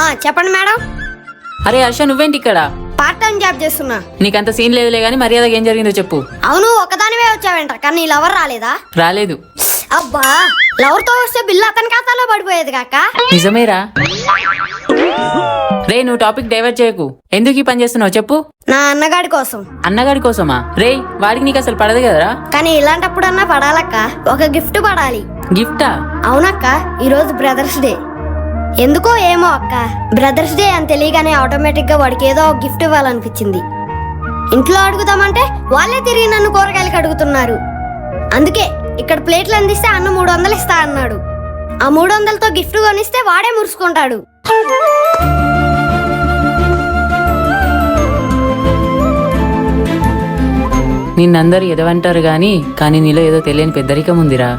ఆ చెప్పండి మేడం. అరే హర్ష నువ్వేంటి ఇక్కడ? పార్ట్ టైం జాబ్ చేస్తున్నా. నీకంత సీన్ లేదులే కానీ మర్యాదగా ఏం జరిగిందో చెప్పు. అవును ఒకదానివే వచ్చావంట కానీ నీ లవర్ రాలేదా? రాలేదు. అబ్బా లవర్తో వస్తే బిల్లు అతని ఖాతాలో పడిపోయేది కాక? నిజమేరా? రే నువ్వు టాపిక్ డైవర్ట్ చేయకు. ఎందుకు ఈ పని చేస్తున్నావు చెప్పు. నా అన్నగాడి కోసం. అన్నగాడి కోసమా? రే వాడికి నీకు అసలు పడదు కదరా? కానీ ఇలాంటప్పుడన్నా పడాలక్క. ఒక గిఫ్ట్ పడాలి. గిఫ్టా? అవునక్క ఈరోజు బ్రదర్స్ డే. ఎందుకో ఏమో అక్క. బ్రదర్స్ డే అని తెలియగానే ఆటోమేటిక్గా వాడికి ఏదో ఒక గిఫ్ట్ ఇవ్వాలనిపించింది. ఇంట్లో అడుగుదామంటే వాళ్ళే తిరిగి నన్ను కూరగాయలకి అడుగుతున్నారు. అందుకే ఇక్కడ ప్లేట్లు అందిస్తే అన్న మూడు వందలు ఇస్తా అన్నాడు. ఆ మూడు వందలతో గిఫ్ట్ కొనిస్తే వాడే మురుసుకుంటాడు. నిన్నందరూ ఎదవంటారు గాని కానీ నీలో ఏదో తెలియని పెద్దరికం ఉందిరా.